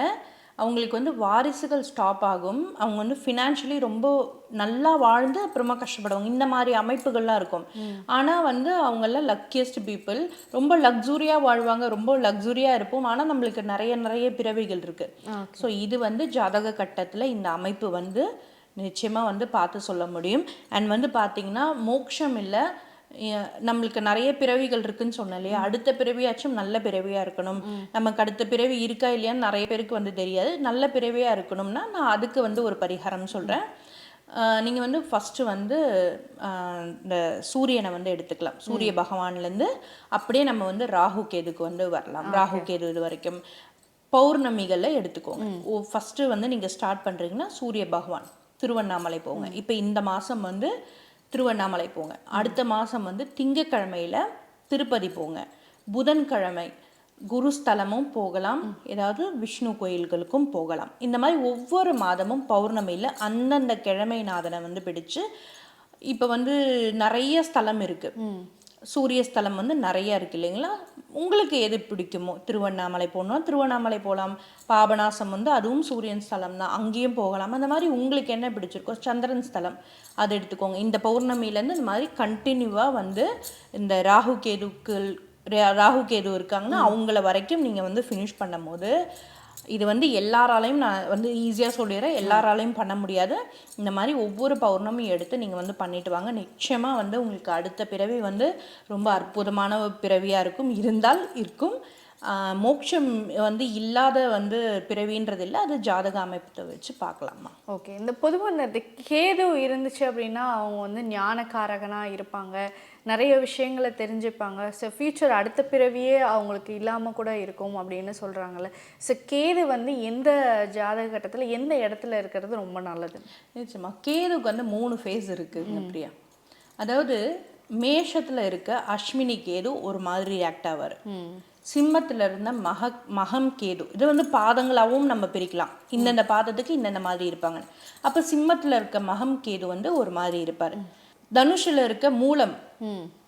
Speaker 2: அவங்களுக்கு வந்து வாரிசுகள் ஸ்டாப் ஆகும். அவங்க வந்து ஃபினான்ஷியலி ரொம்ப நல்லா வாழ்ந்து அப்புறமா கஷ்டப்படுவாங்க. இந்த மாதிரி அமைப்புகள்லாம் இருக்கும். ஆனால் வந்து அவங்கெல்லாம் லக்கியஸ்ட் பீப்புள் ரொம்ப லக்ஸூரியாக வாழ்வாங்க. ரொம்ப லக்ஸூரியாக இருப்போம். ஆனால் நம்மளுக்கு நிறைய நிறைய பிறவிகள் இருக்கு. ஸோ இது வந்து ஜாதக கட்டத்தில் இந்த அமைப்பு வந்து நிச்சயமாக வந்து பார்த்து சொல்ல முடியும். அண்ட் வந்து பார்த்தீங்கன்னா மோட்சம் இல்லை நம்மளுக்கு நிறைய பிறவிகள் இருக்குன்னு சொன்னேன் இல்லையா? அடுத்த பிறவியாச்சும் நல்ல பிறவியா இருக்கணும். நமக்கு அடுத்த பிறவி இருக்கா இல்லையான்னு நிறைய பேருக்கு வந்து தெரியாது. நல்ல பிறவியா இருக்கணும்னா நான் அதுக்கு வந்து ஒரு பரிகாரம் சொல்றேன். ஆஹ் நீங்க வந்து ஃபர்ஸ்ட் வந்து இந்த சூரியனை வந்து எடுத்துக்கலாம். சூரிய பகவான்லேருந்து அப்படியே நம்ம வந்து ராகு கேதுக்கு வந்து வரலாம். ராகு கேது இது வரைக்கும். பௌர்ணமிகளில் எடுத்துக்கோங்க. ஓ ஃபஸ்ட்டு வந்து நீங்கள் ஸ்டார்ட் பண்ணுறீங்கன்னா சூரிய பகவான் திருவண்ணாமலை போங்க. இப்போ இந்த மாதம் வந்து திருவண்ணாமலை போங்க. அடுத்த மாதம் வந்து திங்கக்கிழமையில் திருப்பதி போங்க. புதன்கிழமை குருஸ்தலமும் போகலாம். ஏதாவது விஷ்ணு கோயில்களுக்கும் போகலாம். இந்த மாதிரி ஒவ்வொரு மாதமும் பௌர்ணமியில் அந்தந்த கிழமை நாதனை வந்து பிடிச்சு இப்போ வந்து நிறைய ஸ்தலம் இருக்குது சூரிய ஸ்தலம் வந்து நிறைய இருக்கு இல்லைங்களா? உங்களுக்கு எது பிடிக்குமோ? திருவண்ணாமலை போகணும். திருவண்ணாமலை போகலாம். பாபநாசம் வந்து அதுவும் சூரியன் ஸ்தலம் தான். அங்கேயும் போகலாம். அந்த மாதிரி உங்களுக்கு என்ன பிடிச்சிருக்கோ? சந்திரன் ஸ்தலம். அதை எடுத்துக்கோங்க. இந்த பௌர்ணமிலேருந்து இந்த மாதிரி கண்டினியூவாக வந்து இந்த ராகு கேதுக்கு ராகு கேது இருக்காங்கன்னா அவங்கள வரைக்கும் நீங்கள் வந்து ஃபினிஷ் பண்ணும்போது இது வந்து எல்லாராலையும் நான் வந்து ஈஸியாக சொல்லிடுறேன். எல்லாராலையும் பண்ண முடியாது. இந்த மாதிரி ஒவ்வொரு பௌர்ணமியும் எடுத்து நீங்கள் வந்து பண்ணிட்டு வாங்க. நிச்சயமாக வந்து உங்களுக்கு அடுத்த பிறவி வந்து ரொம்ப அற்புதமான ஒரு பிறவியாக இருக்கும். இருந்தால் இருக்கும். மோட்சம் வந்து இல்லாத வந்து பிறவின்றது இல்லை. அது ஜாதக அமைப்பத்தை வச்சு பார்க்கலாமா?
Speaker 3: ஓகே. இந்த பொதுவாக இந்த கேது இருந்துச்சு அப்படின்னா அவங்க வந்து ஞானக்காரகனாக இருப்பாங்க. நிறைய விஷயங்களை தெரிஞ்சுப்பாங்க. ஸோ ஃப்யூச்சர் அடுத்த பிறவியே அவங்களுக்கு இல்லாமல் கூட இருக்கும் அப்படின்னு சொல்கிறாங்கல்ல ஸோ கேது வந்து எந்த ஜாதக கட்டத்தில் எந்த இடத்துல இருக்கிறது ரொம்ப நல்லது?
Speaker 2: நிச்சயமா. கேதுக்கு வந்து மூணு ஃபேஸ் இருக்குங்க பிரியா. அதாவது மேஷத்துல இருக்க அஸ்வினி கேது ஒரு மாதிரி ரியாக்ட் ஆவார். சிம்மத்துல இருந்த மக மகம் கேது. இது வந்து பாதங்களாகவும் நம்ம பிரிக்கலாம். இந்தந்த பாதத்துக்கு இந்தந்த மாதிரி இருப்பாங்க அப்ப சிம்மத்துல இருக்க மகம் கேது வந்து ஒரு மாதிரி இருப்பாரு. தனுஷுல இருக்க மூலம்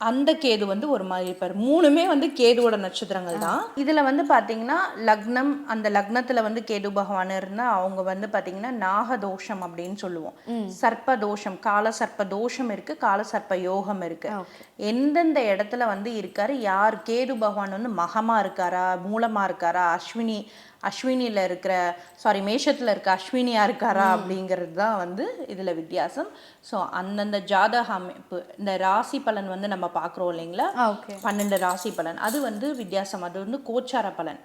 Speaker 2: அந்த கேது வந்து ஒரு மாதிரி இருப்பார். மூணுமே வந்து கேதுவோட நட்சத்திரங்கள் தான். இதுல வந்து பாத்தீங்கன்னா லக்னம் அந்த லக்னத்துல வந்து கேது பகவான் இருந்தா அவங்க வந்து பாத்தீங்கன்னா நாகதோஷம் அப்படின்னு சொல்லுவோம். சர்ப்ப தோஷம் கால சர்ப்ப தோஷம் இருக்கு கால சர்ப்ப யோகம் இருக்கு. எந்தெந்த இடத்துல வந்து இருக்காரு யார்? கேது பகவான் வந்து மகமா இருக்காரா? மூலமா இருக்காரா? அஸ்வினி அஸ்வினியில் இருக்கிற சாரி மேஷத்தில் இருக்க அஸ்வினியா இருக்காரா அப்படிங்கிறது தான் வந்து இதில் வித்தியாசம். ஸோ அந்தந்த ஜாதக அமைப்பு இந்த ராசி பலன் வந்து நம்ம பார்க்குறோம் இல்லைங்களா? பன்னெண்டு ராசி பலன். அது வந்து வித்தியாசம். அது வந்து கோச்சார பலன்.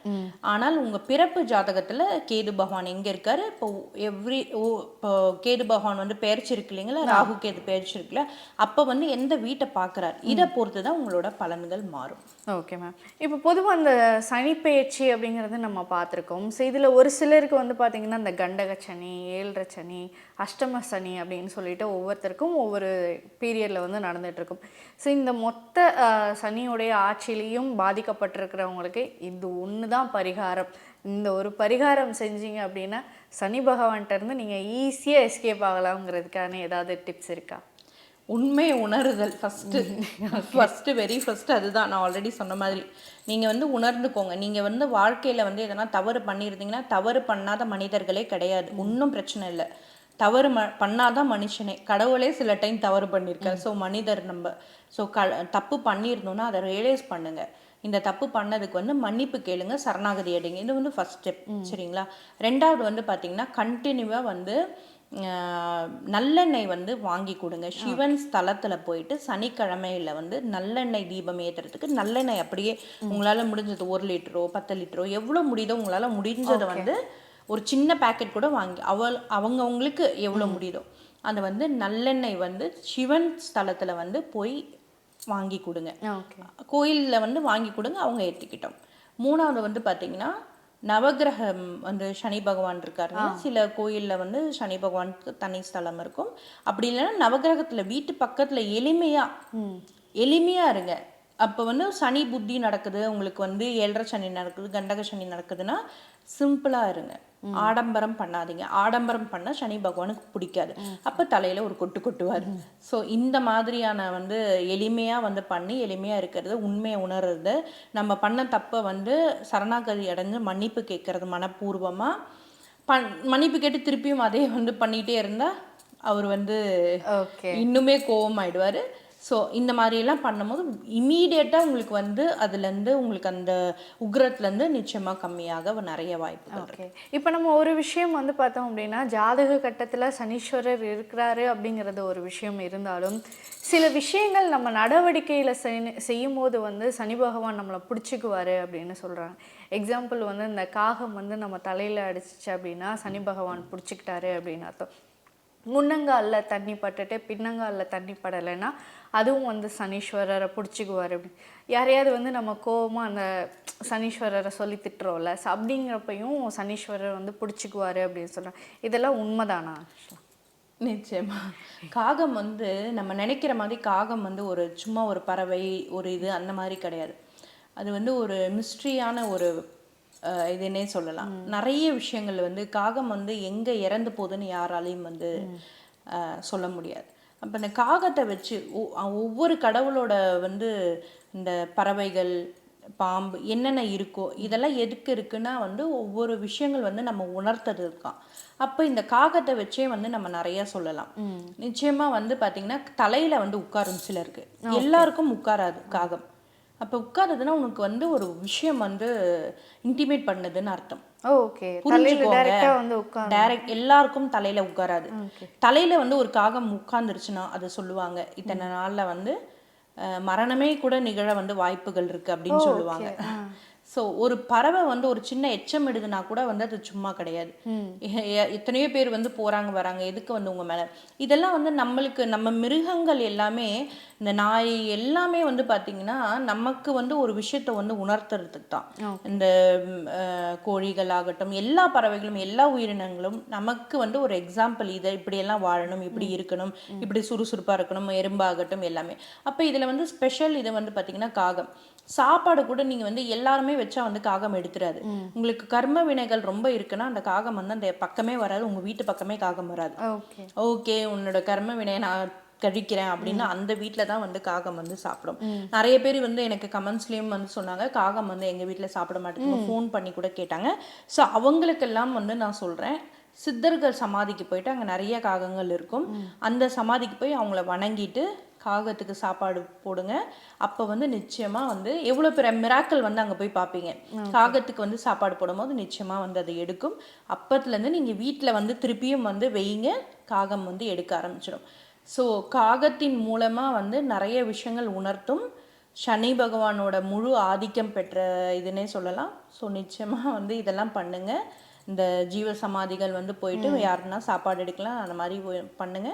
Speaker 2: ஆனால் உங்க பிறப்பு ஜாதகத்துல கேது பகவான் எங்க இருக்காரு? இப்போ எவ்ரி இப்போ கேது பகவான் வந்து பெயர்ச்சி இருக்கு இல்லைங்களா? ராகு கேது பெயர்ச்சி இருக்குல்ல? அப்போ வந்து எந்த வீட்டை பார்க்கறாரு? இதை பொறுத்து தான் உங்களோட பலன்கள் மாறும்.
Speaker 3: ஓகே மேம் இப்போ பொதுவாக அந்த சனிப்பெயர்ச்சி அப்படிங்கிறது நம்ம பார்த்துருக்கோம். ஸோ இதில் ஒரு சிலருக்கு வந்து பார்த்திங்கன்னா இந்த கண்டக சனி ஏழரை சனி அஷ்டம சனி அப்படின்னு சொல்லிட்டு ஒவ்வொருத்தருக்கும் ஒவ்வொரு பீரியடில் வந்து நடந்துகிட்ருக்கும். ஸோ இந்த மொத்த சனியுடைய ஆட்சியிலையும் பாதிக்கப்பட்டிருக்கிறவங்களுக்கு இது ஒன்று தான் பரிகாரம். இந்த ஒரு பரிகாரம் செஞ்சீங்க அப்படின்னா சனி பகவான்கிட்ட இருந்து நீங்கள் ஈஸியாக எஸ்கேப் ஆகலாங்கிறதுக்கான ஏதாவது டிப்ஸ் இருக்கா?
Speaker 2: உண்மை உணருதல் ஃபஸ்ட்டு ஃபஸ்ட்டு வெரி ஃபஸ்ட்டு அதுதான். நான் ஆல்ரெடி சொன்ன மாதிரி. நீங்கள் வந்து உணர்ந்துக்கோங்க. நீங்கள் வந்து வாழ்க்கையில் வந்து எதனா தவறு பண்ணியிருந்தீங்கன்னா தவறு பண்ணாத மனிதர்களே கிடையாது. ஒன்றும் பிரச்சனை இல்லை. தவறு ம பண்ணாதான் மனுஷனே. கடவுளே சில டைம் தவறு பண்ணியிருக்காரு. ஸோ மனிதர் நம்ம. ஸோ க தப்பு பண்ணியிருந்தோன்னா அதை ரியலைஸ் பண்ணுங்க. இந்த தப்பு பண்ணதுக்கு வந்து மன்னிப்பு கேளுங்க. சரணாகதி அடைங்க. இது வந்து ஃபர்ஸ்ட் ஸ்டெப் சரிங்களா? ரெண்டாவது வந்து பார்த்தீங்கன்னா கண்டினியூவாக வந்து நல்லெண்ணெய் வந்து வாங்கி கொடுங்க. சிவன் ஸ்தலத்துல போயிட்டு சனிக்கிழமையில வந்து நல்லெண்ணெய் தீபம் ஏத்துறதுக்கு நல்லெண்ணெய் அப்படியே உங்களால முடிஞ்சது ஒரு லிட்டரோ பத்து லிட்டரோ எவ்வளவு முடியுதோ உங்களால முடிஞ்சதை வந்து ஒரு சின்ன பாக்கெட் கூட வாங்கி அவள் அவங்கவங்களுக்கு எவ்வளவு முடியுதோ அதை வந்து நல்லெண்ணெய் வந்து சிவன் ஸ்தலத்துல வந்து போய் வாங்கி கொடுங்க. கோயிலில் வந்து வாங்கி கொடுங்க அவங்க ஏற்றிக்கிட்டோம் மூணாவது வந்து பார்த்தீங்கன்னா நவக்கிரகம் வந்து சனி பகவான் இருக்காருன்னா சில கோயிலில் வந்து சனி பகவானுக்கு தனி ஸ்தலம் இருக்கும். அப்படி இல்லைன்னா நவக்கிரகத்தில் வீட்டு பக்கத்தில் எளிமையாக எளிமையாக இருங்க. அப்போ வந்து சனி புத்தி நடக்குது. உங்களுக்கு வந்து ஏழரை சனி நடக்குது கண்டக சனி நடக்குதுன்னா சிம்பிளாக இருங்க. ஆடம்பரம் பண்ணாதீங்க. ஆடம்பரம் பண்ண சனி பகவானுக்கு பிடிக்காது. அப்போ தலையில ஒரு கொட்டு கொட்டுவார். ஸோ இந்த மாதிரியான வந்து எளிமையாக வந்து பண்ணி எளிமையாக இருக்கிறது உண்மையை உணர்றது நம்ம பண்ண தப்பை வந்து சரணாகதி அடைஞ்சு மன்னிப்பு கேட்கறது மனப்பூர்வமாக பண் மன்னிப்பு கேட்டு திருப்பியும் அதே வந்து பண்ணிகிட்டே இருந்தால் அவர் வந்து இன்னுமே கோவமாயிடுவாரு ஸோ இந்த மாதிரியெல்லாம் பண்ணும்போது இமீடியட்டாக உங்களுக்கு வந்து அதுலேருந்து உங்களுக்கு அந்த உக்ரத்துலேருந்து நிச்சயமாக கம்மியாக நிறைய வாய்ப்பு
Speaker 3: ஓகே. இப்போ நம்ம ஒரு விஷயம் வந்து பார்த்தோம் அப்படின்னா ஜாதக கட்டத்தில் சனீஸ்வரர் இருக்கிறாரு அப்படிங்கிறது ஒரு விஷயம் இருந்தாலும் சில விஷயங்கள் நம்ம நடவடிக்கையில் செய்யும் போது வந்து சனி பகவான் நம்மளை பிடிச்சிக்குவாரு அப்படின்னு சொல்கிறாங்க எக்ஸாம்பிள் வந்து இந்த காகம் வந்து நம்ம தலையில் அடிச்சிச்சு அப்படின்னா சனி பகவான் பிடிச்சிக்கிட்டாரு அப்படின்னு அர்த்தம். முன்னங்காலில் தண்ணி பட்டுட்டு பின்னங்காலில் தண்ணி படலைன்னா அதுவும் வந்து சனீஸ்வரரை பிடிச்சிக்குவார். அப்படி யாரையாவது வந்து நம்ம கோபமாக அந்த சனீஸ்வரரை சொல்லி திட்டுறோம்ல ஸோ அப்படிங்கிறப்பையும் சனீஸ்வரர் வந்து பிடிச்சிக்குவார் அப்படின்னு சொல்கிறாங்க இதெல்லாம் உண்மைதானா
Speaker 2: நிச்சயமா. காகம் வந்து நம்ம நினைக்கிற மாதிரி காகம் வந்து ஒரு சும்மா ஒரு பறவை ஒரு இது அந்த மாதிரி கிடையாது. அது வந்து ஒரு மிஸ்ட்ரியான ஒரு இதுன்னே சொல்லலாம். நிறைய விஷயங்கள் வந்து காகம் வந்து எங்க இறந்து போகுதுன்னு யாராலையும் வந்து சொல்ல முடியாது. அப்போ இந்த காகத்தை வச்சு ஒவ்வொரு கடவுளோட வந்து இந்த பறவைகள் பாம்பு என்னென்ன இருக்கோ இதெல்லாம் எதுக்கு இருக்குன்னா வந்து ஒவ்வொரு விஷயங்கள் வந்து நம்ம உணர்த்தது இருக்கான் அப்போ இந்த காகத்தை வச்சே வந்து நம்ம நிறைய சொல்லலாம். நிச்சயமா வந்து பாத்தீங்கன்னா தலையில வந்து உட்காரும் சிலருக்கு. எல்லாருக்கும் உட்காராது காகம். அப்போ உட்காருதுன்னா உனக்கு வந்து ஒரு விஷயம் வந்து இன்டிமேட் பண்ணுதுன்னு அர்த்தம்.
Speaker 3: ஓகே
Speaker 2: புரிஞ்சுக்கோங்க.
Speaker 3: டைரக்டா
Speaker 2: எல்லாருக்கும் தலையில உட்காராது. தலையில வந்து ஒரு காகம் உட்கார்ந்துருச்சுன்னா அதை சொல்லுவாங்க. இத்தனை நாள்ல வந்து மரணமே கூட நிகழ வந்து வாய்ப்புகள் இருக்கு அப்படின்னு சொல்லுவாங்க. ஸோ ஒரு பறவை வந்து ஒரு சின்ன எச்சம் இடுதுன்னா கூட வந்து அது சும்மா கிடையாது. எத்தனையோ பேர் வந்து போறாங்க வராங்க எதுக்கு வந்து உங்க மேல? இதெல்லாம் வந்து நம்மளுக்கு நம்ம மிருகங்கள் எல்லாமே இந்த நாய் எல்லாமே வந்து பாத்தீங்கன்னா நமக்கு வந்து ஒரு விஷயத்த வந்து உணர்த்துறதுக்கு தான். இந்த கோழிகள் ஆகட்டும் எல்லா பறவைகளும் எல்லா உயிரினங்களும் நமக்கு வந்து ஒரு எக்ஸாம்பிள் இதை இப்படியெல்லாம் வாழணும் இப்படி இருக்கணும் இப்படி சுறுசுறுப்பா இருக்கணும் எறும்பாகட்டும் எல்லாமே. அப்ப இதுல வந்து ஸ்பெஷல் இது வந்து பாத்தீங்கன்னா காகம். சாப்பாடு கூட நீங்க வந்து எல்லாருமே வச்சா வந்து காகம் எடுத்துறாது. உங்களுக்கு கர்ம வினைகள் ரொம்ப இருக்குன்னா அந்த காகம் வந்து அந்த பக்கமே வராது உங்க வீட்டு பக்கமே காகம் வராது.
Speaker 3: ஓகே.
Speaker 2: ஓகே உன்னோட கர்ம வினையை நான் கழிக்கிறேன் அப்படின்னு அந்த வீட்ல தான் வந்து காகம் வந்து சாப்பிடும். நிறைய பேர் வந்து எனக்கு கமெண்ட்ஸ்லயும் வந்து சொன்னாங்க காகம் வந்து எங்க வீட்ல சாப்பிட மாட்டேங்குது ஃபோன் பண்ணி கூட கேட்டாங்க. ஸோ அவங்களுக்கெல்லாம் வந்து நான் சொல்றேன் சித்தர்கள் சமாதிக்கு போயிட்டு அங்க நிறைய காகங்கள் இருக்கும். அந்த சமாதிக்கு போய் அவங்கள வணங்கிட்டு காகத்துக்கு சாப்பாடு போடுங்க. அப்போ வந்து நிச்சயமா வந்து எவ்வளோ பெரிய மிராக்கள் வந்து அங்க போய் பார்ப்பீங்க காகத்துக்கு வந்து சாப்பாடு போடும்போது நிச்சயமா வந்து அதை எடுக்கும். அப்பத்துலேருந்து நீங்க வீட்ல வந்து திருப்பியும் வந்து வைங்க காகம் வந்து எடுக்க ஆரம்பிச்சிடும். ஸோ காகத்தின் மூலமா வந்து நிறைய விஷயங்கள் உணர்த்தும் சனி பகவானோட முழு ஆதிக்கம் பெற்ற இதுன்னே சொல்லலாம். ஸோ நிச்சயமா வந்து இதெல்லாம் பண்ணுங்க. இந்த ஜீவ சமாதிகள் வந்து போயிட்டு யாருன்னா சாப்பாடு எடுக்கலாம். அந்த மாதிரி போய் பண்ணுங்க.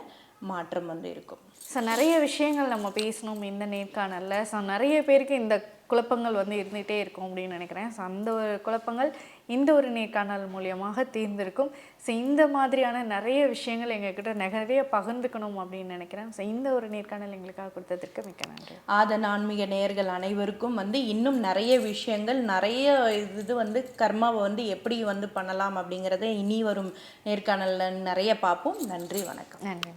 Speaker 2: மாற்றம் வந்து இருக்கும்.
Speaker 3: ஸோ நிறைய விஷயங்கள் நம்ம பேசணும் இந்த நேர்காணல்ல. ஸோ நிறைய பேருக்கு இந்த குழப்பங்கள் வந்து இருந்துகிட்டே இருக்கும் அப்படின்னு நினைக்கிறேன். ஸோ அந்த குழப்பங்கள் இந்த ஒரு நேர்காணல் மூலியமாக தீர்ந்திருக்கும். ஸோ இந்த மாதிரியான நிறைய விஷயங்கள் எங்ககிட்ட நிறைய பகிர்ந்துக்கணும் அப்படின்னு நினைக்கிறேன். ஸோ இந்த ஒரு நேர்காணல் எங்களுக்காக கொடுத்ததற்கு மிக்க நன்றி.
Speaker 2: ஆதன் ஆன்மீக நேயர்கள் அனைவருக்கும் வந்து இன்னும் நிறைய விஷயங்கள் நிறைய இது வந்து கர்மாவை வந்து எப்படி வந்து பண்ணலாம் அப்படிங்கிறத இனி வரும் நேர்காணல்ல நிறைய பார்ப்போம். நன்றி வணக்கம்.
Speaker 3: நன்றி.